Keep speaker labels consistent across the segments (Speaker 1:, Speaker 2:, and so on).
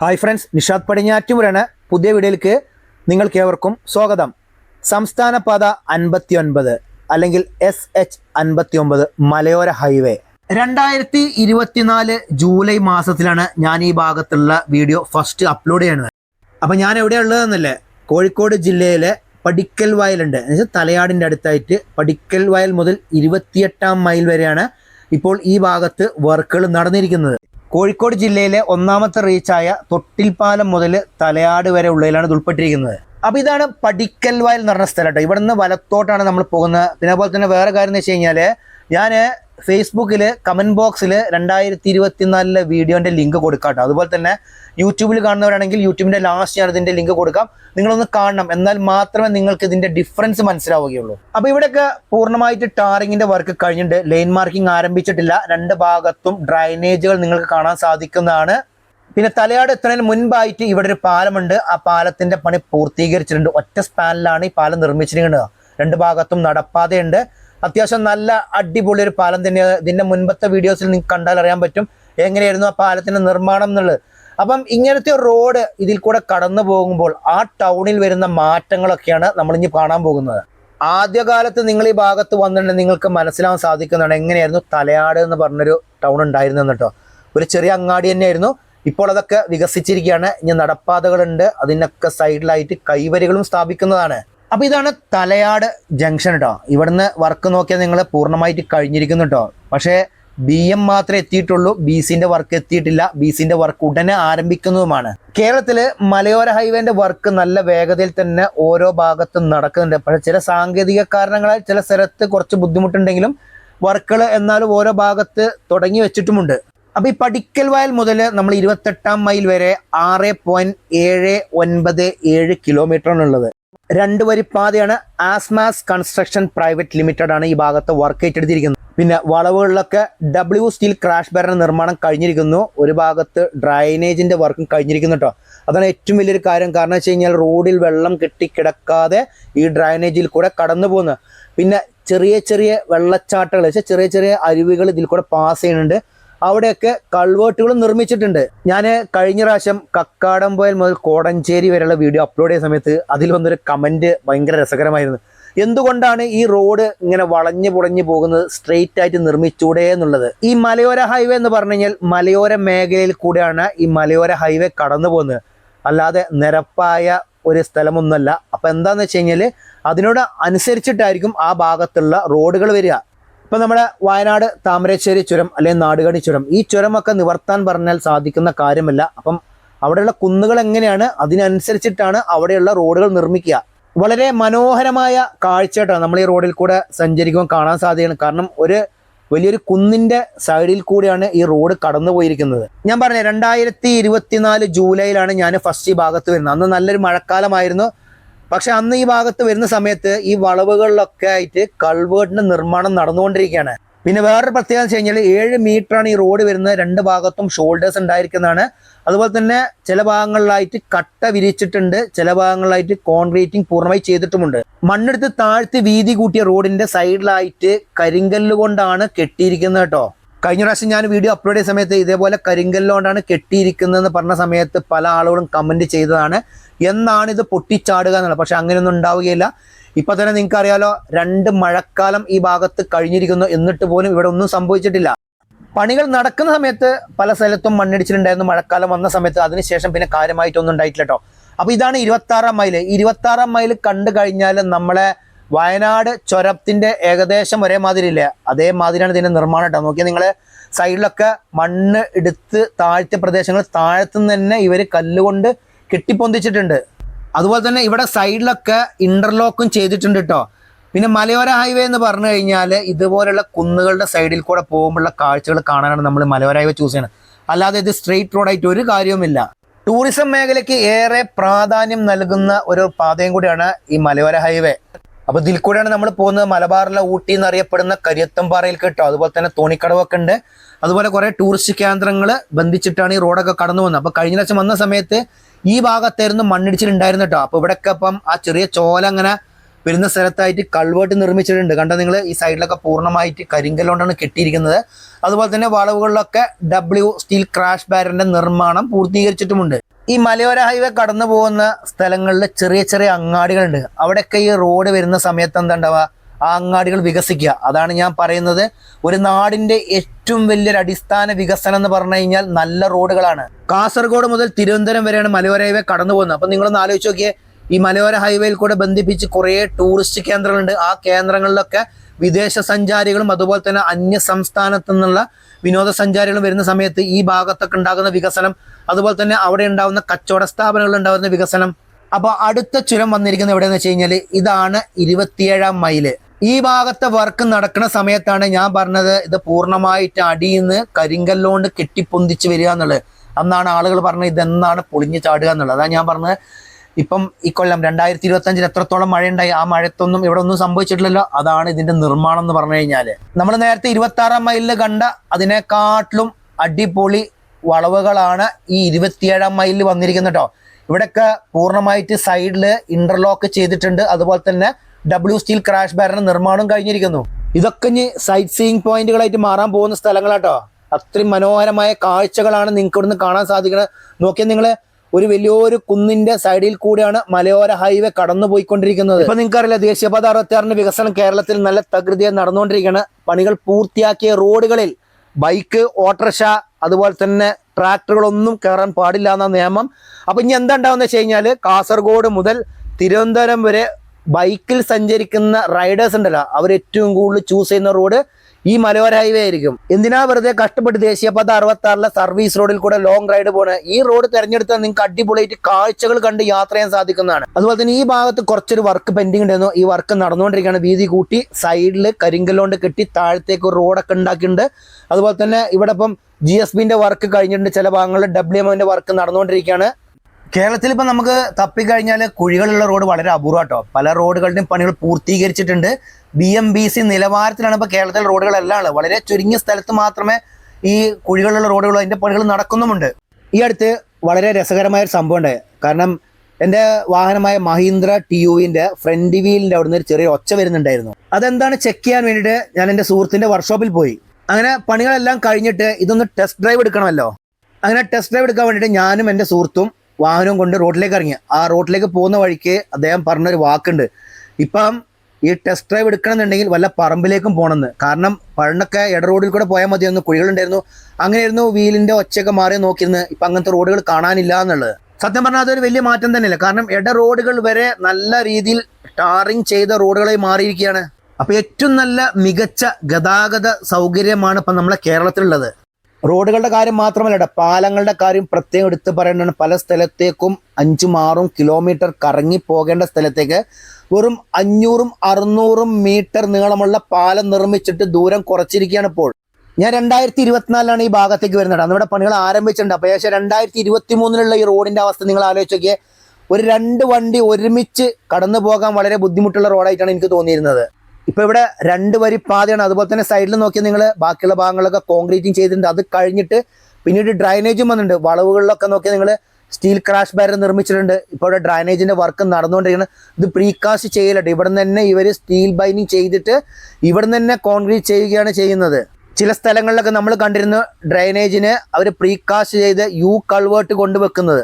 Speaker 1: Hi friends Nishad പടിഞ്ഞാറ്റുമുരാണ് പുതിയ വീഡിയോയിലേക്ക് നിങ്ങൾക്കേവർക്കും സ്വാഗതം. സംസ്ഥാന പാത അൻപത്തി ഒൻപത് അല്ലെങ്കിൽ എസ് എച്ച് അൻപത്തി ഒമ്പത് മലയോര ഹൈവേ രണ്ടായിരത്തി ഇരുപത്തിനാല് ജൂലൈ മാസത്തിലാണ് ഞാൻ ഈ ഭാഗത്തുള്ള വീഡിയോ ഫസ്റ്റ് അപ്ലോഡ് ചെയ്യുന്നത്. അപ്പം ഞാൻ എവിടെയാണ് ഉള്ളതെന്നല്ലേ? കോഴിക്കോട് ജില്ലയിലെ പടിക്കൽ വയലുണ്ട്. എന്നുവെച്ചാൽ തലയാടിന്റെ അടുത്തായിട്ട് പടിക്കൽ വയൽ മുതൽ ഇരുപത്തിയെട്ടാം മൈൽ വരെയാണ് ഇപ്പോൾ ഈ ഭാഗത്ത് വർക്കുകൾ നടന്നിരിക്കുന്നത്. കോഴിക്കോട് ജില്ലയിലെ ഒന്നാമത്തെ റീച്ചായ തൊട്ടിൽപ്പാലം മുതൽ തലയാട് വരെ ഉള്ളതിലാണ് ഉൾപ്പെട്ടിരിക്കുന്നത്. അപ്പോൾ ഇതാണ് പടിക്കൽ വയൽ എന്ന് പറഞ്ഞ സ്ഥലം കേട്ടോ. ഇവിടെ നിന്ന് വലത്തോട്ടാണ് നമ്മൾ പോകുന്നത്. പിന്നെ അതുപോലെ തന്നെ വേറെ കാര്യം എന്ന് വെച്ച് കഴിഞ്ഞാൽ ഞാൻ ഫേസ്ബുക്കിൽ കമന്റ് ബോക്സിൽ രണ്ടായിരത്തി ഇരുപത്തിനാലിലെ വീഡിയോന്റെ ലിങ്ക് കൊടുക്കാട്ടോ. അതുപോലെ തന്നെ യൂട്യൂബിൽ കാണുന്നവരാണെങ്കിൽ യൂട്യൂബിന്റെ ലാസ്റ്റ് ഞാൻ ഇതിന്റെ ലിങ്ക് കൊടുക്കാം. നിങ്ങളൊന്ന് കാണണം. എന്നാൽ മാത്രമേ നിങ്ങൾക്ക് ഇതിന്റെ ഡിഫറൻസ് മനസ്സിലാവുകയുള്ളൂ. അപ്പോൾ ഇവിടെയൊക്കെ പൂർണമായിട്ട് ടാറിങ്ങിന്റെ വർക്ക് കഴിഞ്ഞിട്ടുണ്ട്. ലൈൻ മാർക്കിംഗ് ആരംഭിച്ചിട്ടില്ല. രണ്ട് ഭാഗത്തും ഡ്രൈനേജുകൾ നിങ്ങൾക്ക് കാണാൻ സാധിക്കുന്നതാണ്. പിന്നെ തലയാട് എത്തുന്നതിന് മുൻപായിട്ട് ഇവിടെ ഒരു പാലമുണ്ട്. ആ പാലത്തിന്റെ പണി പൂർത്തീകരിച്ചിട്ടുണ്ട്. ഒറ്റ സ്പാനിലാണ് ഈ പാലം നിർമ്മിച്ചിരിക്കുന്നത്. രണ്ട് ഭാഗത്തും നടപ്പാതയുണ്ട്. അത്യാവശ്യം നല്ല അടിപൊളി ഒരു പാലം തന്നെയാണ് ഇതിന്റെ മുൻപത്തെ വീഡിയോസിൽ നിങ്ങൾക്ക് കണ്ടാൽ അറിയാൻ പറ്റും. എങ്ങനെയായിരുന്നു ആ പാലത്തിന്റെ നിർമ്മാണം എന്നുള്ളത്. അപ്പം ഇങ്ങനത്തെ റോഡ് ഇതിൽ കൂടെ കടന്നു പോകുമ്പോൾ ആ ടൗണിൽ വരുന്ന മാറ്റങ്ങളൊക്കെയാണ് നമ്മൾ ഇനി കാണാൻ പോകുന്നത്. ആദ്യകാലത്ത് നിങ്ങൾ ഈ ഭാഗത്ത് വന്നിട്ടുണ്ടെങ്കിൽ നിങ്ങൾക്ക് മനസ്സിലാവാൻ സാധിക്കുന്നതാണ് എങ്ങനെയായിരുന്നു തലയാട് എന്ന് പറഞ്ഞൊരു ടൗൺ ഉണ്ടായിരുന്നു കേട്ടോ. ഒരു ചെറിയ അങ്ങാടി തന്നെയായിരുന്നു. ഇപ്പോൾ അതൊക്കെ വികസിച്ചിരിക്കുകയാണ്. ഇനി നടപ്പാതകളുണ്ട്. അതിനൊക്കെ സൈഡിലായിട്ട് കൈവരികളും സ്ഥാപിക്കുന്നതാണ്. അപ്പൊ ഇതാണ് തലയാട് ജംഗ്ഷൻ കേട്ടോ ഇവിടുന്ന് വർക്ക് നോക്കിയാൽ നിങ്ങൾ പൂർണമായിട്ട് കഴിഞ്ഞിരിക്കുന്നു കേട്ടോ പക്ഷേ ബി എം മാത്രമേ എത്തിയിട്ടുള്ളൂ. ബി സിന്റെ വർക്ക് എത്തിയിട്ടില്ല. ബി സിന്റെ വർക്ക് ഉടനെ ആരംഭിക്കുന്നതുമാണ്. കേരളത്തിൽ മലയോര ഹൈവേന്റെ വർക്ക് നല്ല വേഗതയിൽ തന്നെ ഓരോ ഭാഗത്തും നടക്കുന്നുണ്ട്. പക്ഷേ ചില സാങ്കേതിക കാരണങ്ങളാൽ ചില സ്ഥലത്ത് കുറച്ച് ബുദ്ധിമുട്ടുണ്ടെങ്കിലും വർക്കുകൾ എന്നാലും ഓരോ ഭാഗത്ത് തുടങ്ങി വെച്ചിട്ടുമുണ്ട്. അപ്പൊ ഈ പടിക്കൽ വയൽ മുതൽ നമ്മൾ ഇരുപത്തെട്ടാം മൈൽ വരെ ആറ് പോയിന്റ് ഏഴ് ഒൻപത് ഏഴ് കിലോമീറ്ററാണുള്ളത് രണ്ട് വരി പാതയാണ് ആസ്മാസ് കൺസ്ട്രക്ഷൻ പ്രൈവറ്റ് ലിമിറ്റഡ് ആണ് ഈ ഭാഗത്ത് വർക്ക് ഏറ്റെടുത്തിരിക്കുന്നത്. പിന്നെ വളവുകളിലൊക്കെ ഡബ്ല്യു സ്റ്റീൽ ക്രാഷ് ബാരൻ നിർമ്മാണം കഴിഞ്ഞിരിക്കുന്നു. ഒരു ഭാഗത്ത് ഡ്രൈനേജിന്റെ വർക്കും കഴിഞ്ഞിരിക്കുന്നു കേട്ടോ അതാണ് ഏറ്റവും വലിയൊരു കാര്യം. കാരണം വെച്ച് കഴിഞ്ഞാൽ റോഡിൽ വെള്ളം കെട്ടിക്കിടക്കാതെ ഈ ഡ്രൈനേജിൽ കൂടെ കടന്നു പോകുന്നത്. പിന്നെ ചെറിയ ചെറിയ വെള്ളച്ചാട്ടങ്ങൾ വെച്ചാൽ ചെറിയ ചെറിയ അരുവികൾ ഇതിൽ കൂടെ പാസ് ചെയ്യുന്നുണ്ട്. അവിടെയൊക്കെ കൾവേർട്ടുകൾ നിർമ്മിച്ചിട്ടുണ്ട്. ഞാൻ കഴിഞ്ഞ പ്രാവശ്യം കക്കാടംപോയൽ മുതൽ കോടഞ്ചേരി വരെയുള്ള വീഡിയോ അപ്ലോഡ് ചെയ്ത സമയത്ത് അതിൽ വന്നൊരു കമന്റ് ഭയങ്കര രസകരമായിരുന്നു. എന്തുകൊണ്ടാണ് ഈ റോഡ് ഇങ്ങനെ വളഞ്ഞു പുളഞ്ഞു പോകുന്നത് സ്ട്രെയിറ്റ് ആയിട്ട് നിർമ്മിച്ചൂടെ എന്നുള്ളത്? ഈ മലയോര ഹൈവേ എന്ന് പറഞ്ഞു കഴിഞ്ഞാൽ മലയോര മേഖലയിൽ കൂടെയാണ് ഈ മലയോര ഹൈവേ കടന്നു പോകുന്നത്. അല്ലാതെ നിരപ്പായ ഒരു സ്ഥലമൊന്നുമല്ല. അപ്പൊ എന്താന്ന് വെച്ച് കഴിഞ്ഞാൽ അതിനോട് അനുസരിച്ചിട്ടായിരിക്കും ആ ഭാഗത്തുള്ള റോഡുകൾ വരിക. ഇപ്പം നമ്മുടെ വയനാട് താമരശ്ശേരി ചുരം അല്ലെങ്കിൽ നാടുകാണി ചുരം ഈ ചുരമൊക്കെ നിവർത്താൻ പറഞ്ഞാൽ സാധിക്കുന്ന കാര്യമല്ല. അപ്പം അവിടെയുള്ള കുന്നുകൾ എങ്ങനെയാണ്? അതിനനുസരിച്ചിട്ടാണ് അവിടെയുള്ള റോഡുകൾ നിർമ്മിക്കുക. വളരെ മനോഹരമായ കാഴ്ചയായിട്ടാണ് നമ്മൾ ഈ റോഡിൽ കൂടെ സഞ്ചരിക്കുമ്പോൾ കാണാൻ സാധ്യതയാണ്. കാരണം ഒരു വലിയൊരു കുന്നിന്റെ സൈഡിൽ കൂടിയാണ് ഈ റോഡ് കടന്നു പോയിരിക്കുന്നത് ഞാൻ പറഞ്ഞ രണ്ടായിരത്തി ഇരുപത്തിനാല് ജൂലൈയിലാണ് ഞാൻ ഫസ്റ്റ് ഭാഗത്ത് വരുന്നത്. അന്ന് നല്ലൊരു മഴക്കാലമായിരുന്നു. പക്ഷെ അന്ന് ഈ ഭാഗത്ത് വരുന്ന സമയത്ത് ഈ വളവുകളിലൊക്കെ ആയിട്ട് കൾവേർട്ടിന്റെ നിർമ്മാണം നടന്നുകൊണ്ടിരിക്കുകയാണ്. പിന്നെ വേറൊരു പ്രത്യേകത വെച്ച് കഴിഞ്ഞാൽ ഏഴ് മീറ്ററാണ് ഈ റോഡ് വരുന്നത്. രണ്ട് ഭാഗത്തും ഷോൾഡേഴ്സ് ഉണ്ടായിരിക്കുന്നതാണ്. അതുപോലെ തന്നെ ചില ഭാഗങ്ങളിലായിട്ട് കട്ട വിരിച്ചിട്ടുണ്ട്. ചില ഭാഗങ്ങളിലായിട്ട് കോൺക്രീറ്റിംഗ് പൂർണമായി ചെയ്തിട്ടുമുണ്ട്. മണ്ണെടുത്ത് താഴ്ത്തി വീതി കൂട്ടിയ റോഡിന്റെ സൈഡിലായിട്ട് കരിങ്കല്ല് കൊണ്ടാണ് കെട്ടിയിരിക്കുന്നത് കേട്ടോ. കഴിഞ്ഞ പ്രാവശ്യം ഞാൻ വീഡിയോ അപ്ലോഡ് ചെയ്ത സമയത്ത് ഇതേപോലെ കരിങ്കല്ലുകൊണ്ടാണ് കെട്ടിയിരിക്കുന്നതെന്ന് പറഞ്ഞ സമയത്ത് പല ആളുകളും കമന്റ് ചെയ്തതാണ്. എന്നാണ് ഇത് പൊട്ടിച്ചാടുക എന്നുള്ളത്. പക്ഷെ അങ്ങനെയൊന്നും ഉണ്ടാവുകയില്ല. ഇപ്പം തന്നെ നിങ്ങൾക്ക് അറിയാലോ രണ്ട് മഴക്കാലം ഈ ഭാഗത്ത് കഴിഞ്ഞിരിക്കുന്നു. എന്നിട്ട് പോലും ഇവിടെ ഒന്നും സംഭവിച്ചിട്ടില്ല. പണികൾ നടക്കുന്ന സമയത്ത് പല സ്ഥലത്തും മണ്ണിടിച്ചിട്ടുണ്ടായിരുന്നു മഴക്കാലം വന്ന സമയത്ത്. അതിനുശേഷം പിന്നെ കാര്യമായിട്ടൊന്നും ഉണ്ടായിട്ടില്ല കേട്ടോ അപ്പൊ ഇതാണ് ഇരുപത്താറാം മൈൽ. ഇരുപത്താറാം മൈൽ കണ്ടു കഴിഞ്ഞാൽ നമ്മളെ വയനാട് ചുരത്തിന്റെ ഏകദേശം ഒരേ മാതിരിയില്ല? അതേ ഇതിന്റെ നിർമ്മാണം കേട്ടോ. നോക്കിയാൽ നിങ്ങൾ സൈഡിലൊക്കെ മണ്ണ് എടുത്ത് താഴ്ത്തിയ പ്രദേശങ്ങൾ താഴത്തുനിന്ന് തന്നെ ഇവർ കല്ലുകൊണ്ട് കെട്ടിപ്പൊന്തിച്ചിട്ടുണ്ട്. അതുപോലെ തന്നെ ഇവിടെ സൈഡിലൊക്കെ ഇന്റർലോക്കും ചെയ്തിട്ടുണ്ട് കേട്ടോ. പിന്നെ മലയോര ഹൈവേ എന്ന് പറഞ്ഞു കഴിഞ്ഞാൽ ഇതുപോലുള്ള കുന്നുകളുടെ സൈഡിൽ കൂടെ പോകുമ്പോഴുള്ള കാഴ്ചകൾ കാണാനാണ് നമ്മൾ മലയോര ഹൈവേ ചൂസ് ചെയ്യുന്നത് അല്ലാതെ ഇത് സ്ട്രെയിറ്റ് റോഡായിട്ട് ഒരു കാര്യവുമില്ല. ടൂറിസം മേഖലയ്ക്ക് ഏറെ പ്രാധാന്യം നൽകുന്ന ഒരു പാതയും കൂടിയാണ് ഈ മലയോര ഹൈവേ അപ്പൊ ഇതിൽ കൂടെയാണ് നമ്മൾ പോകുന്നത് മലബാറിലെ ഊട്ടി എന്നറിയപ്പെടുന്ന കരിയത്തമ്പാറയിൽ കേട്ടോ. അതുപോലെ തന്നെ തോണിക്കടവൊക്കെ ഉണ്ട്. അതുപോലെ കുറെ ടൂറിസ്റ്റ് കേന്ദ്രങ്ങൾ ബന്ധിച്ചിട്ടാണ് ഈ റോഡൊക്കെ കടന്നു വന്നത് അപ്പൊ കഴിഞ്ഞ ലക്ഷം വന്ന സമയത്ത് ഈ ഭാഗത്തായിരുന്നു മണ്ണിടിച്ചിലുണ്ടായിരുന്നു കേട്ടോ. അപ്പൊ ഇവിടെയൊക്കെ അപ്പം ആ ചെറിയ ചോല അങ്ങനെ വരുന്ന സ്ഥലത്തായിട്ട് കൾവേട്ട് നിർമ്മിച്ചിട്ടുണ്ട്. കണ്ടോ നിങ്ങൾ? ഈ സൈഡിലൊക്കെ പൂർണമായിട്ട് കരിങ്കല്ലുകൊണ്ടാണ് കെട്ടിയിരിക്കുന്നത്. അതുപോലെ തന്നെ വളവുകളിലൊക്കെ ഡബ്ല്യു സ്റ്റീൽ ക്രാഷ് ബാരന്റെ നിർമ്മാണം പൂർത്തീകരിച്ചിട്ടുമുണ്ട്. ഈ മലയോര ഹൈവേ കടന്നു പോകുന്ന സ്ഥലങ്ങളിൽ ചെറിയ ചെറിയ അങ്ങാടികളുണ്ട്. അവിടെയൊക്കെ ഈ റോഡ് വരുന്ന സമയത്ത് എന്താ ഉണ്ടാവുക ആ അങ്ങാടികൾ വികസിക്കുക. അതാണ് ഞാൻ പറയുന്നത്. ഒരു നാടിന്റെ ഏറ്റവും വലിയൊരു അടിസ്ഥാന വികസനം എന്ന് പറഞ്ഞു കഴിഞ്ഞാൽ നല്ല റോഡുകളാണ്. കാസർഗോഡ് മുതൽ തിരുവനന്തപുരം വരെയാണ് മലയോര ഹൈവേ കടന്നു പോകുന്നത്. അപ്പം നിങ്ങളൊന്ന് ആലോചിച്ച് നോക്കിയേ. ഈ മലയോര ഹൈവേയിൽ കൂടെ ബന്ധിപ്പിച്ച് കുറേ ടൂറിസ്റ്റ് കേന്ദ്രങ്ങളുണ്ട്. ആ കേന്ദ്രങ്ങളിലൊക്കെ വിദേശ സഞ്ചാരികളും അതുപോലെ തന്നെ അന്യ സംസ്ഥാനത്തു നിന്നുള്ള വിനോദസഞ്ചാരികളും വരുന്ന സമയത്ത് ഈ ഭാഗത്തൊക്കെ ഉണ്ടാകുന്ന വികസനം അതുപോലെ തന്നെ അവിടെ ഉണ്ടാകുന്ന കച്ചവട സ്ഥാപനങ്ങളിൽ ഉണ്ടാകുന്ന വികസനം. അപ്പോൾ അടുത്ത ചുരം വന്നിരിക്കുന്നത് എവിടെയെന്ന് വെച്ച് കഴിഞ്ഞാൽ ഇതാണ് ഇരുപത്തിയേഴാം മൈൽ. ഈ ഭാഗത്തെ വർക്ക് നടക്കുന്ന സമയത്താണ് ഞാൻ പറഞ്ഞത് ഇത് പൂർണമായിട്ട് അടിയിൽ നിന്ന് കരിങ്കല്ലോണ്ട് കെട്ടിപ്പൊന്തിച്ച് വരിക എന്നുള്ളത്. അന്നാണ് ആളുകൾ പറഞ്ഞത് ഇതെന്നാണ് പൊളിഞ്ഞു ചാടുക എന്നുള്ളത്. അതാണ് ഞാൻ പറഞ്ഞത് ഇപ്പം ഈ കൊല്ലം രണ്ടായിരത്തി ഇരുപത്തി അഞ്ചിൽ എത്രത്തോളം മഴയുണ്ടായി? ആ മഴത്തൊന്നും ഇവിടെ ഒന്നും സംഭവിച്ചിട്ടില്ലല്ലോ. അതാണ് ഇതിന്റെ നിർമ്മാണം എന്ന് പറഞ്ഞു കഴിഞ്ഞാൽ നമ്മൾ നേരത്തെ ഇരുപത്തി ആറാം മൈലിൽ കണ്ട അതിനെക്കാട്ടിലും അടിപൊളി വളവുകളാണ് ഈ ഇരുപത്തിയേഴാം മൈലിൽ വന്നിരിക്കുന്നത് കേട്ടോ ഇവിടെയൊക്കെ പൂർണമായിട്ട് സൈഡിൽ ഇന്റർലോക്ക് ചെയ്തിട്ടുണ്ട്. അതുപോലെ തന്നെ ഡബ്ല്യു സ്റ്റീൽ ക്രാഷ് ബാരന്റെ നിർമ്മാണം കഴിഞ്ഞിരിക്കുന്നു. ഇതൊക്കെ ഇനി സൈറ്റ് സീയിങ് പോയിന്റുകളായിട്ട് മാറാൻ പോകുന്ന സ്ഥലങ്ങളാട്ടോ അത്രയും മനോഹരമായ കാഴ്ചകളാണ് നിങ്ങൾക്ക് ഇവിടുന്ന് കാണാൻ സാധിക്കുന്നത് നോക്കിയാൽ നിങ്ങൾ ഒരു വലിയൊരു കുന്നിന്റെ സൈഡിൽ കൂടിയാണ് മലയോര ഹൈവേ കടന്നു പോയിക്കൊണ്ടിരിക്കുന്നത് ഇപ്പൊ നിങ്ങൾക്കറിയില്ല ദേശീയപാത അറുപത്തിയാറിന്റെ വികസനം കേരളത്തിൽ നല്ല തകൃതിയെ നടന്നുകൊണ്ടിരിക്കുകയാണ്. പണികൾ പൂർത്തിയാക്കിയ റോഡുകളിൽ ബൈക്ക് ഓട്ടോറിക്ഷ അതുപോലെ തന്നെ ട്രാക്ടറുകളൊന്നും കയറാൻ പാടില്ല എന്ന നിയമം. അപ്പൊ ഇനി എന്താ ഉണ്ടാവുന്ന വെച്ച് കഴിഞ്ഞാൽ കാസർഗോഡ് മുതൽ തിരുവനന്തപുരം വരെ ബൈക്കിൽ സഞ്ചരിക്കുന്ന റൈഡേഴ്സ് ഉണ്ടല്ലോ അവർ ഏറ്റവും കൂടുതൽ ചൂസ് ചെയ്യുന്ന റോഡ് ഈ മലയോര ഹൈവേ ആയിരിക്കും. എന്തിനാ വെറുതെ കഷ്ടപ്പെട്ട് ദേശീയപാത അറുപത്തി ആറിലെ സർവീസ് റോഡിൽ കൂടെ ലോങ് റൈഡ് പോണ? ഈ റോഡ് തെരഞ്ഞെടുത്താൽ നിങ്ങൾക്ക് അടിപൊളിയായിട്ട് കാഴ്ചകൾ കണ്ട് യാത്ര ചെയ്യാൻ സാധിക്കുന്നതാണ്. അതുപോലെ തന്നെ ഈ ഭാഗത്ത് കുറച്ചൊരു വർക്ക് പെൻഡിങ് ഉണ്ടായിരുന്നു. ഈ വർക്ക് നടന്നുകൊണ്ടിരിക്കുകയാണ്. വീതി കൂട്ടി സൈഡിൽ കരിങ്കല്ലോണ്ട് കെട്ടി താഴത്തേക്ക് ഒരു റോഡൊക്കെ ഉണ്ടാക്കിയിട്ടുണ്ട്. അതുപോലെ തന്നെ ഇവിടെ ഇപ്പം ജി എസ് ബിന്റെ വർക്ക് കഴിഞ്ഞിട്ടുണ്ട്. ചില ഭാഗങ്ങളിൽ ഡബ്ല്യു എമ്മിന്റെ വർക്ക് നടന്നുകൊണ്ടിരിക്കുകയാണ്. കേരളത്തിൽ ഇപ്പം നമുക്ക് തപ്പിക്കഴിഞ്ഞാൽ കുഴികളുള്ള റോഡ് വളരെ അപൂർവട്ടോ പല റോഡുകളുടെയും പണികൾ പൂർത്തീകരിച്ചിട്ടുണ്ട്. ബി എം ബി സി നിലവാരത്തിലാണ് ഇപ്പോൾ കേരളത്തിലെ റോഡുകളെല്ലാം ഉള്ളത്. വളരെ ചുരുങ്ങിയ സ്ഥലത്ത് മാത്രമേ ഈ കുഴികളുള്ള റോഡുകൾ അതിന്റെ പണികൾ നടക്കുന്നുമുണ്ട്. ഈ അടുത്ത് വളരെ രസകരമായ ഒരു സംഭവം ഉണ്ടായി കാരണം എന്റെ വാഹനമായ മഹീന്ദ്ര ടി യുവിന്റെ ഫ്രണ്ട് വീലിന്റെ അവിടുന്ന് ഒരു ചെറിയ ഒച്ച വരുന്നുണ്ടായിരുന്നു. അതെന്താണ് ചെക്ക് ചെയ്യാൻ വേണ്ടിയിട്ട് ഞാൻ എന്റെ സുഹൃത്തിന്റെ വർക്ക്ഷോപ്പിൽ പോയി. അങ്ങനെ പണികളെല്ലാം കഴിഞ്ഞിട്ട് ഇതൊന്ന് ടെസ്റ്റ് ഡ്രൈവ് എടുക്കണമല്ലോ. അങ്ങനെ ടെസ്റ്റ് ഡ്രൈവ് എടുക്കാൻ വേണ്ടിയിട്ട് ഞാനും എന്റെ സുഹൃത്തും വാഹനവും കൊണ്ട് റോഡിലേക്ക് ഇറങ്ങി. ആ റോഡിലേക്ക് പോകുന്ന വഴിക്ക് അദ്ദേഹം പറഞ്ഞൊരു വാക്കുണ്ട്. ഇപ്പം ഈ ടെസ്റ്റ് ഡ്രൈവ് എടുക്കണമെന്നുണ്ടെങ്കിൽ വല്ല പറമ്പിലേക്കും പോകണമെന്ന്. കാരണം പണ്ടൊക്കെ ഇട റോഡിൽ കൂടെ പോയാൽ മതിയായിരുന്നു കുഴികളുണ്ടായിരുന്നു. അങ്ങനെയായിരുന്നു വീലിന്റെ ഒച്ചയൊക്കെ മാറി നോക്കിയിരുന്ന് ഇപ്പം അങ്ങനത്തെ റോഡുകൾ കാണാനില്ല എന്നുള്ളത്. സത്യം പറഞ്ഞാൽ അതൊരു വലിയ മാറ്റം തന്നെയല്ല? കാരണം ഇട റോഡുകൾ വരെ നല്ല രീതിയിൽ ടാറിങ് ചെയ്ത റോഡുകളായി മാറിയിരിക്കുകയാണ്. അപ്പോൾ ഏറ്റവും നല്ല മികച്ച ഗതാഗത സൗകര്യമാണ് ഇപ്പം നമ്മളെ കേരളത്തിലുള്ളത്. റോഡുകളുടെ കാര്യം മാത്രമല്ല പാലങ്ങളുടെ കാര്യം പ്രത്യേകം എടുത്തു പറയേണ്ടതാണ്. പല സ്ഥലത്തേക്കും അഞ്ചും ആറും കിലോമീറ്റർ കറങ്ങി പോകേണ്ട സ്ഥലത്തേക്ക് വെറും അഞ്ഞൂറും അറുന്നൂറും മീറ്റർ നീളമുള്ള പാലം നിർമ്മിച്ചിട്ട് ദൂരം കുറച്ചിരിക്കുകയാണ് ഇപ്പോൾ. ഞാൻ രണ്ടായിരത്തി ഇരുപത്തിനാലിലാണ് ഈ ഭാഗത്തേക്ക് വരുന്നത്. അന്ന് ഇവിടെ പണികൾ ആരംഭിച്ചിട്ടുണ്ട്. അപ്പോൾ ഏകദേശം രണ്ടായിരത്തി ഇരുപത്തി മൂന്നിലുള്ള ഈ റോഡിന്റെ അവസ്ഥ നിങ്ങൾ ആലോചിച്ച് നോക്കിയാൽ ഒരു രണ്ട് വണ്ടി ഒരുമിച്ച് കടന്നു പോകാൻ വളരെ ബുദ്ധിമുട്ടുള്ള റോഡായിട്ടാണ് എനിക്ക് തോന്നിയിരുന്നത്. ഇപ്പൊ ഇവിടെ രണ്ട് വരി പാതയാണ്. അതുപോലെ തന്നെ സൈഡിൽ നോക്കിയാൽ നിങ്ങൾ ബാക്കിയുള്ള ഭാഗങ്ങളൊക്കെ കോൺക്രീറ്റിംഗ് ചെയ്തിട്ടുണ്ട്. അത് കഴിഞ്ഞിട്ട് പിന്നീട് ഡ്രൈനേജും വന്നിട്ടുണ്ട്. വളവുകളിലൊക്കെ നോക്കിയാൽ നിങ്ങൾ സ്റ്റീൽ ക്രാഷ് ബാരർ നിർമ്മിച്ചിട്ടുണ്ട്. ഇപ്പോൾ ഇവിടെ ഡ്രൈനേജിന്റെ വർക്ക് നടന്നുകൊണ്ടിരിക്കുന്നത് ഇത് പ്രീകാസ്റ്റ് ചെയ്യലുണ്ട്. ഇവിടെ തന്നെ ഇവർ സ്റ്റീൽ ബൈനിങ് ചെയ്തിട്ട് ഇവിടെ തന്നെ കോൺക്രീറ്റ് ചെയ്യുകയാണ് ചെയ്യുന്നത്. ചില സ്ഥലങ്ങളിലൊക്കെ നമ്മൾ കണ്ടിരുന്നു ഡ്രൈനേജിന് അവർ പ്രീകാസ്റ്റ് ചെയ്ത് യു കൾവേർട്ട് കൊണ്ടുവെക്കുന്നത്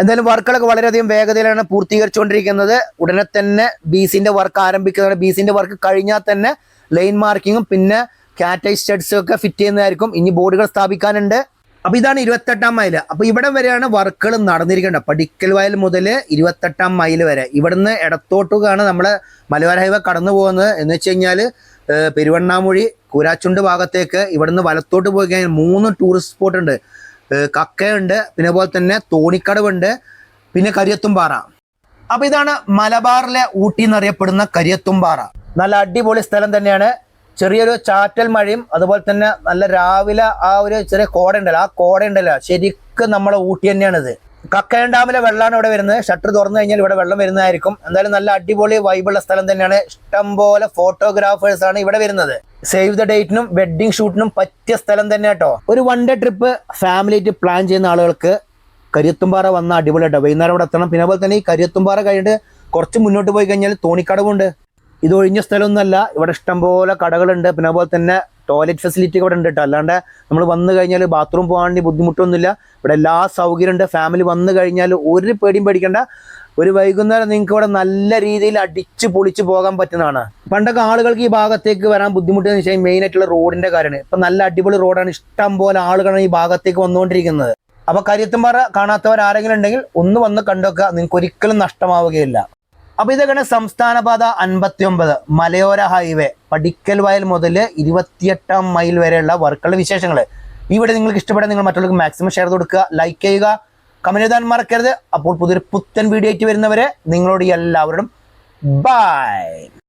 Speaker 1: എന്തായാലും വർക്കുകളൊക്കെ വളരെയധികം വേഗതയിലാണ് പൂർത്തീകരിച്ചുകൊണ്ടിരിക്കുന്നത്. ഉടനെ തന്നെ ബീസിന്റെ വർക്ക് ആരംഭിക്കുന്നത് ബീസിന്റെ വർക്ക് കഴിഞ്ഞാൽ തന്നെ ലൈൻ മാർക്കിങ്ങും പിന്നെ കാറ്റൈസ് ഷെഡ്സും ഒക്കെ ഫിറ്റ് ചെയ്യുന്നതായിരിക്കും. ഇനി ബോർഡുകൾ സ്ഥാപിക്കാനുണ്ട്. അപ്പൊ ഇതാണ് ഇരുപത്തെട്ടാം മൈൽ അപ്പൊ ഇവിടെ വരെയാണ് വർക്കുകൾ നടന്നിരിക്കേണ്ടത് പടിക്കൽ വയൽ മുതൽ ഇരുപത്തെട്ടാം മൈൽ വരെ. ഇവിടുന്ന് ഇടത്തോട്ടുകാണ് നമ്മൾ മലയോര ഹൈവേ കടന്നു പോകുന്നത്. എന്ന് വെച്ച് കഴിഞ്ഞാൽ പെരുവണ്ണാമൊഴി കൂരാച്ചുണ്ട് ഭാഗത്തേക്ക് ഇവിടുന്ന് വലത്തോട്ട് പോയി കഴിഞ്ഞാൽ മൂന്ന് ടൂറിസ്റ്റ് സ്പോട്ട് ഉണ്ട്. കക്കയുണ്ട് പിന്നെ അതുപോലെ തന്നെ തോണിക്കടവുണ്ട് പിന്നെ കരിയത്തുംപാറ. അപ്പൊ ഇതാണ് മലബാറിലെ ഊട്ടി എന്നറിയപ്പെടുന്ന കരിയത്തുംപാറ. നല്ല അടിപൊളി സ്ഥലം തന്നെയാണ്. ചെറിയൊരു ചാറ്റൽ മഴയും അതുപോലെ തന്നെ നല്ല രാവിലെ ആ ഒരു ചെറിയ കോട ഉണ്ടല്ലോ ആ കോട ഉണ്ടല്ലോ ശരിക്കും നമ്മളെ ഊട്ടി തന്നെയാണിത്. കക്കയം ഡാമിലെ വെള്ളമാണ് ഇവിടെ വരുന്നത്. ഷട്ടർ തുറന്നു കഴിഞ്ഞാൽ ഇവിടെ വെള്ളം വരുന്നതായിരിക്കും. എന്തായാലും നല്ല അടിപൊളി വൈബുള്ള സ്ഥലം തന്നെയാണ്. ഇഷ്ടംപോലെ ഫോട്ടോഗ്രാഫേഴ്സ് ആണ് ഇവിടെ വരുന്നത്. സേവ് ദ ഡേറ്റിനും വെഡിങ് ഷൂട്ടിനും പറ്റിയ സ്ഥലം തന്നെ കേട്ടോ ഒരു വൺ ഡേ ട്രിപ്പ് ഫാമിലി ആയിട്ട് പ്ലാൻ ചെയ്യുന്ന ആളുകൾക്ക് കരിയത്തുംപാറ വന്ന അടിപൊളിയാട്ടോ വൈകുന്നേരം ഇവിടെ എത്തണം. പിന്നെ അതുപോലെ തന്നെ ഈ കരിയത്തുംപാറ കഴിഞ്ഞിട്ട് കുറച്ച് മുന്നോട്ട് പോയി കഴിഞ്ഞാൽ തോണിക്കടവുണ്ട്. ഇത് ഒഴിഞ്ഞ സ്ഥലമൊന്നുമല്ല. ഇവിടെ ഇഷ്ടംപോലെ കടകളുണ്ട്. പിന്നെ അതുപോലെ തന്നെ ടോയ്ലറ്റ് ഫെസിലിറ്റി ഇവിടെ ഉണ്ട് കേട്ടോ അല്ലാണ്ട് നമ്മൾ വന്നു കഴിഞ്ഞാൽ ബാത്റൂം പോകാണ്ട് ബുദ്ധിമുട്ടൊന്നുമില്ല. ഇവിടെ എല്ലാ സൗകര്യം ഉണ്ട് ഫാമിലി വന്നു കഴിഞ്ഞാൽ ഒരു പേടിയും പേടിക്കണ്ട. ഒരു വൈകുന്നേരം നിങ്ങൾക്ക് ഇവിടെ നല്ല രീതിയിൽ അടിച്ച് പൊളിച്ച് പോകാൻ പറ്റുന്നതാണ്. പണ്ടൊക്കെ ആളുകൾക്ക് ഈ ഭാഗത്തേക്ക് വരാൻ ബുദ്ധിമുട്ടെന്ന് വെച്ചാൽ മെയിൻ ആയിട്ടുള്ള റോഡിന്റെ കാര്യമാണ്. ഇപ്പൊ നല്ല അടിപൊളി റോഡാണ് ഇഷ്ടം പോലെ ആളുകളാണ് ഈ ഭാഗത്തേക്ക് വന്നുകൊണ്ടിരിക്കുന്നത്. അപ്പൊ കരിയത്തുംപാറ കാണാത്തവർ ആരെങ്കിലും ഉണ്ടെങ്കിൽ ഒന്ന് വന്ന് കണ്ടുവെക്കുക നിങ്ങൾക്ക് ഒരിക്കലും നഷ്ടമാവുകയില്ല. അപ്പൊ ഇതൊക്കെയാണ് സംസ്ഥാന പാത അൻപത്തി ഒമ്പത് മലയോര ഹൈവേ പടിക്കൽ വയൽ മുതൽ ഇരുപത്തിയെട്ടാം മൈൽ വരെയുള്ള വർക്കുകളുടെ വിശേഷങ്ങൾ ഈ നിങ്ങൾക്ക് ഇഷ്ടപ്പെടാൻ നിങ്ങൾ മറ്റുള്ളവർക്ക് മാക്സിമം ഷെയർ കൊടുക്കുക ലൈക്ക് ചെയ്യുക കമന്റ് എഴുതാൻ മറക്കരുത്. അപ്പോൾ പുതിയൊരു പുത്തൻ വീഡിയോ ആയിട്ട് വരുന്നവരെ നിങ്ങളോട് എല്ലാവരോടും ബൈ